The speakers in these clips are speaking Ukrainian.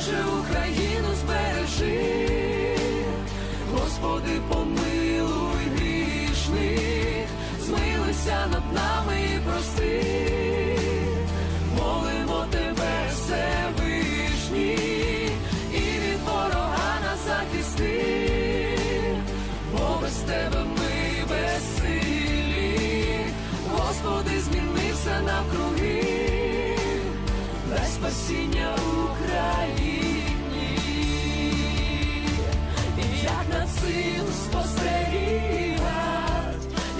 Боже, Україну збережи, Господи, помилуй грішних, змилися над нами спасіння Україні, і як над цим спостерігать,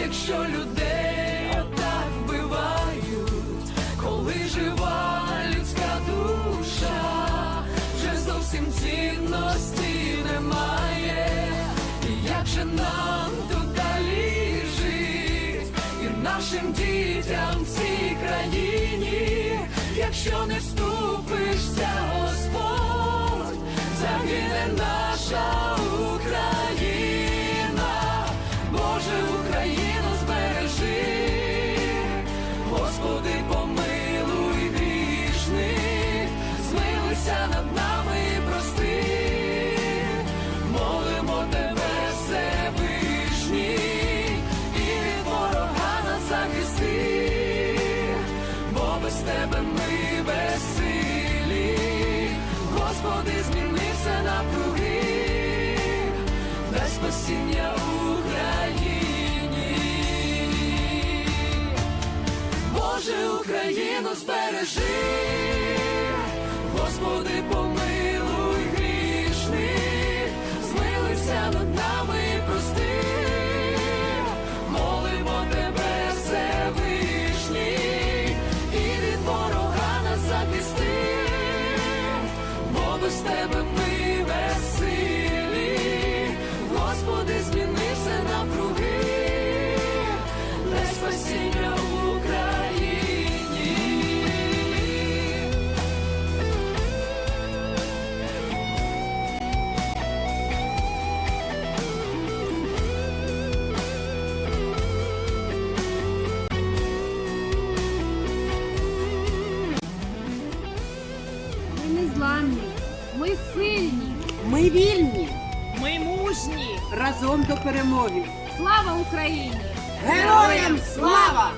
якщо людей отак вбивають, коли жива людська душа, вже зовсім цінності немає, і як же нам тут далі жить, і нашим дітям в цій країні, якщо не вступишся, Господь, загине наша Україна, Боже, Україну збережи, Господи, помилуй грішних, змилуйся над нами прости, молимо тебе, Всевишній, і від ворога нас захисти, Господи, змінився навкруги, дай спасіння Україні. Боже, Україну збережи, незламні, ми сильні. Ми вільні Ми мужні. разом до перемоги. Слава Україні! Героям слава!